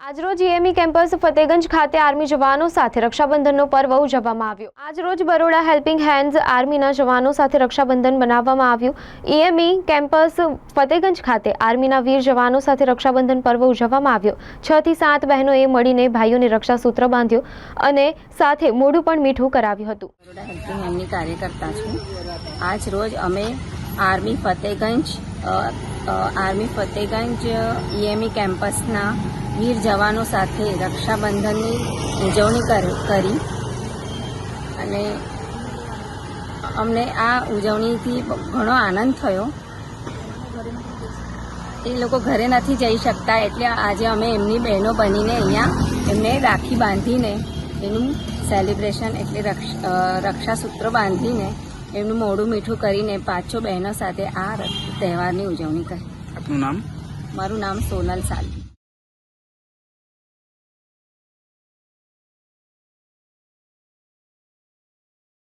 આજરોજ EME campus Fatehganj ખાતે army જવાનો સાથે રક્ષાબંધનનો પર્વ ઉજવવામાં આવ્યો. આજરોજ બરોડા હેલ્પિંગ હેન્ડ્સ આર્મીના જવાનો સાથે રક્ષાબંધન બનાવવામાં આવ્યું. ઈએમઈ કેમ્પસ ફતેગંજ ખાતે આર્મીના વીર જવાનો સાથે રક્ષાબંધન પર્વ ઉજવવામાં આવ્યો. છ થી સાત બહેનોએ મળીને ભાઈઓને રક્ષાસૂત્ર બાંધ્યો અને સાથે મોઢું પણ મીઠું કરાવ્યું હતું. બરોડા આજ રોજ અમે army Fatehganj army Fatehganj EME કેમ્પસના વીર જવાનો સાથે રક્ષાબંધનની ઉજવણી કર- અને અમને આ ઉજવણીથી ઘણો આનંદ થયો. એ લોકો ઘરે નથી જઈ શકતા એટલે આજે અમે એમની બહેનો બનીને અહીંયા એમને રાખી બાંધીને એનું સેલિબ્રેશન એટલે રક્ષાસૂત્ર બાંધીને એમનું મોઢું મીઠું કરીને પાંચો બહેનો સાથે આ તહેવારની ઉજવણી કરી. આપનું નામ? મારું નામ સોનલ સાલી.